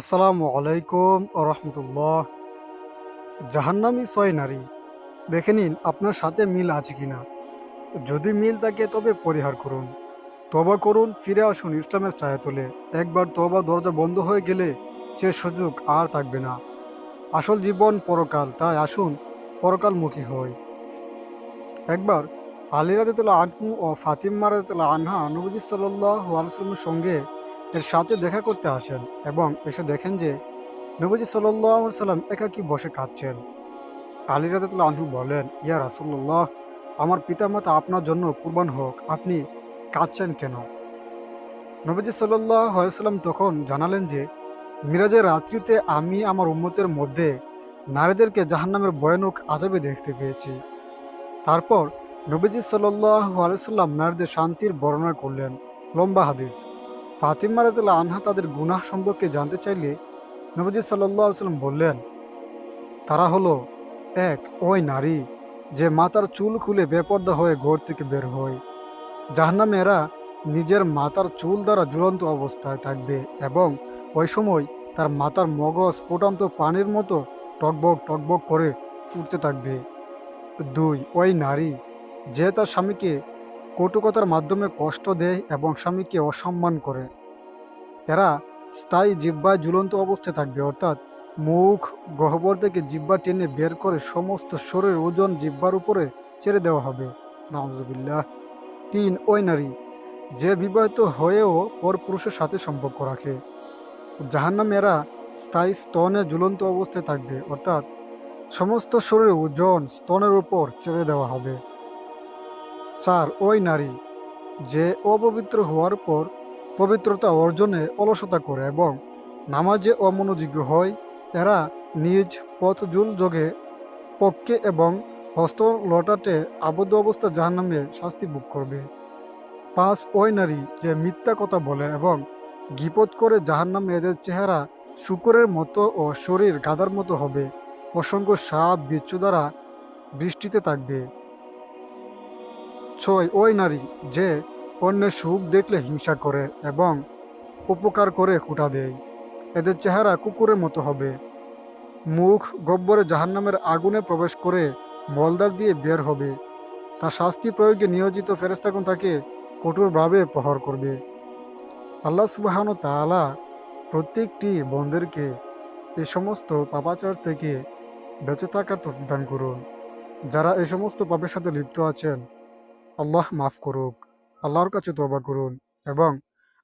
আসসালামু আলাইকুম রহমতুল্লাহ। জাহান্নামি ছয় নারী, দেখে নিন আপনার সাথে মিল আছে কি না যদি মিল থাকে তবে পরিহার করুন। তবা করুন, ফিরে আসুন ইসলামের ছায়া তোলে একবার তবা দরজা বন্ধ হয়ে গেলে সে সুযোগ আর থাকবে না। আসল জীবন পরকাল, তাই আসুন পরকালমুখী হই। একবার আলী রাদিতুল্লাহ আনহু ও ফাতিমা রাদিতুল্লাহ আনহা নবজি সাল্লাহ আলসালামের সঙ্গে এর সাথে দেখা করতে আসেন এবং এসে দেখেন যে নবজি সাল্লাহ সাল্লাম একাকি বসে কাঁদছেন। আলী রাদিতুল্লাহ আনহু বলেন, ইয়া রাসুল্লাহ আমার পিতামাতা আপনার জন্য কুরবান হোক, আপনি কাঁদছেন কেন? নবজি সাল্লাহ সাল্লাম তখন জানালেন যে, মিরাজের রাত্রিতে আমি আমার উম্মতের মধ্যে নারীদেরকে জাহান্নামের ভয়ানক আজাবে দেখতে পেয়েছি। তারপর নবীজি সাল্লাহ আলাইসাল্লাম নারীদের শান্তির বর্ণনা করলেন। লম্বা হাদিস। ফাতিমা রাদিল্লাহ আনহা তাদের গুনাহ সম্পর্কে জানতে চাইলে নবীজি সাল্লাম বললেন, তারা হলো এক ওই নারী যে মাতার চুল খুলে বেপর্দা হয়ে ঘর থেকে বের হয়। জাহান্নামে এরা নিজের মাতার চুল দ্বারা ঝুলন্ত অবস্থায় থাকবে এবং ওই সময় তার মাতার মগজ ফুটন্ত পানির মতো টকবক টকবক করে ফুটতে থাকবে। দুই, ওই নারী যে তার স্বামীকে কটুকতার মাধ্যমে কষ্ট দেয় এবং স্বামীকে অসম্মান করে। এরা স্থায়ী জিব্বায় ঝুলন্ত অবস্থায় থাকবে, অর্থাৎ মুখ, গহ্বর থেকে জিব্বা টেনে বের করে সমস্ত শরীর ওজন জিব্বার উপরে ছেড়ে দেওয়া হবে। নজবিল্লাহ তিন, ওই নারী, যে বিবাহিত হয়েও পর পুরুষের সাথে সম্পর্ক রাখে। জাহান্নাম এরা স্থায়ী স্তনে ঝুলন্ত অবস্থায় থাকবে, অর্থাৎ সমস্ত শরীরের ওজন স্তনের উপর ছেড়ে দেওয়া হবে। চার ওই নারী যে অপবিত্র হওয়ার পর পবিত্রতা অর্জনে অলসতা করে এবং নামাজে অমনোযোগ্য হয়, এরা নিজ পথজুল যোগে পক্ষে এবং হস্ত লটাটে আবদ্ধ অবস্থা জাহান্নামে শাস্তি ভোগ করবে। পাঁচ ওই নারী যে মিথ্যা কথা বলে এবং গিপত করে জাহান্নামে এদের চেহারা শুকরের মতো ও শরীর গাদার মতো হবে, অসংখ্য সাপ, বিচ্ছু দ্বারা বৃষ্টিতে থাকবে। ছয় ওই নারী যে অন্যের সুখ দেখলে হিংসা করে এবং উপকার করে খুঁটা দেয়। এদের চেহারা কুকুরের মতো হবে। মুখ গব্বরে জাহান্নামের আগুনে প্রবেশ করে মলদার দিয়ে বের হবে। তার শাস্তি প্রয়োগে নিয়োজিত ফেরেস্তাগুন তাকে কঠোরভাবে প্রহর করবে। আল্লাহ সুবাহান তালা প্রত্যেকটি বন্ধেরকে এ সমস্ত পাপাচার থেকে বেঁচে থাকার তৌফিক দান করুন। যারা এই সমস্ত পাপের সাথে লিপ্ত আছেন আল্লাহ মাফ করুক, আল্লাহর কাছে তবা করুন এবং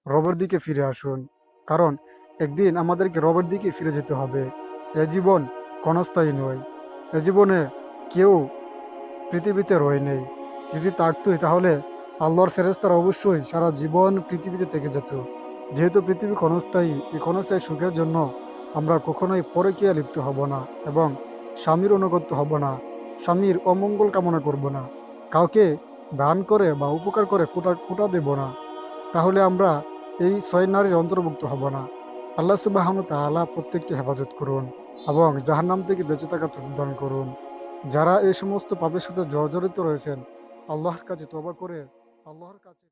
রবের দিকে ফিরে আসুন। কারণ একদিন আমাদেরকে রবের দিকে ফিরে যেতে হবে। এ জীবন ক্ষণস্থায়ী নয়। এ জীবনে কেউ পৃথিবীতে রয়ে নেই। যদি থাকতোই তাহলে আল্লাহর ফেরেস্তারা অবশ্যই সারা জীবন পৃথিবীতে থেকে যেত। যেহেতু পৃথিবী ক্ষণস্থায়ী এই ক্ষণস্থায়ী সুখের জন্য আমরা কখনোই পরে পরকীয়া লিপ্ত হব না এবং স্বামীর অনুগত্য হব না। স্বামীর অমঙ্গল কামনা করব না। কাউকে দান করে বা উপকার করে খুঁটা খুঁটা দেব না। তাহলে আমরা এই ছয় নারীর অন্তর্ভুক্ত হব না। আল্লাহ সুবাহন তাআলা প্রত্যেককে হেফাজত করুন এবং যাহার নাম থেকে বেঁচে থাকা দান করুন। যারা এই সমস্ত পাপের সাথে জর্জরিত রয়েছেন, আল্লাহর কাছে তবা করে, আল্লাহর কাছে